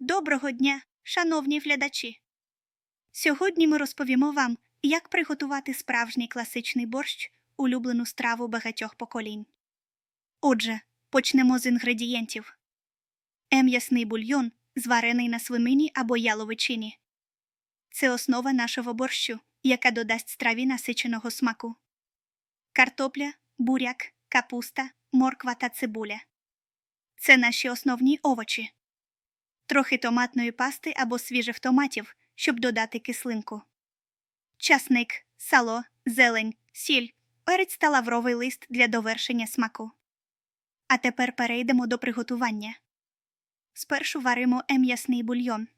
Доброго дня, шановні глядачі! Сьогодні ми розповімо вам, як приготувати справжній класичний борщ, улюблену страву багатьох поколінь. Отже, почнемо з інгредієнтів: М'ясний бульйон, зварений на свинині або яловичині. Це основа нашого борщу, яка додасть страві насиченого смаку. Картопля, буряк, капуста, морква та цибуля. Це наші основні овочі. Трохи томатної пасти або свіжих томатів, щоб додати кислинку. Часник, сало, зелень, сіль, перець та лавровий лист для довершення смаку. А тепер перейдемо до приготування. Спершу варимо м'ясний бульйон.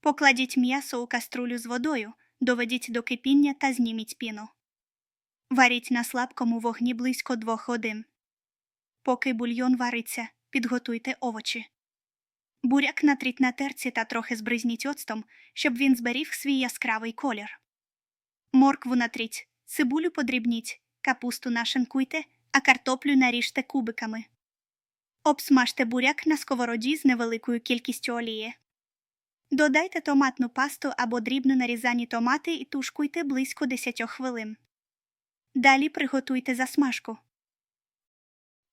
Покладіть м'ясо у каструлю з водою, доведіть до кипіння та зніміть піну. Варіть на слабкому вогні близько двох годин. Поки бульйон вариться, підготуйте овочі. Буряк натріть на терці та трохи збризніть оцтом, щоб він зберіг свій яскравий колір. Моркву натріть, цибулю подрібніть, капусту нашинкуйте, а картоплю наріжте кубиками. Обсмажте буряк на сковороді з невеликою кількістю олії. Додайте томатну пасту або дрібно нарізані томати і тушкуйте близько 10 хвилин. Далі приготуйте засмажку.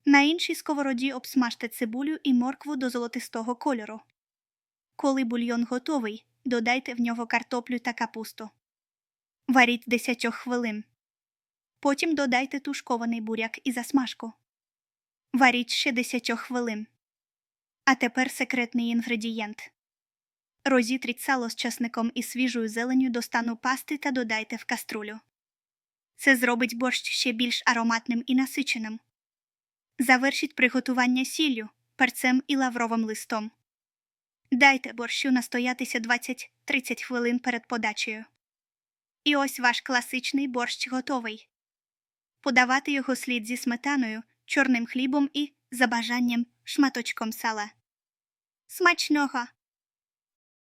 На іншій сковороді обсмажте цибулю і моркву до золотистого кольору. Коли бульйон готовий, додайте в нього картоплю та капусту. Варіть 10 хвилин. Потім додайте тушкований буряк і засмажку. Варіть ще 10 хвилин. А тепер секретний інгредієнт. Розітріть сало з часником і свіжою зеленю до стану пасти та додайте в каструлю. Це зробить борщ ще більш ароматним і насиченим. Завершіть приготування сіллю, перцем і лавровим листом. Дайте борщу настоятися 20-30 хвилин перед подачею. І ось ваш класичний борщ готовий. Подавати його слід зі сметаною, чорним хлібом і, за бажанням, шматочком сала. Смачного!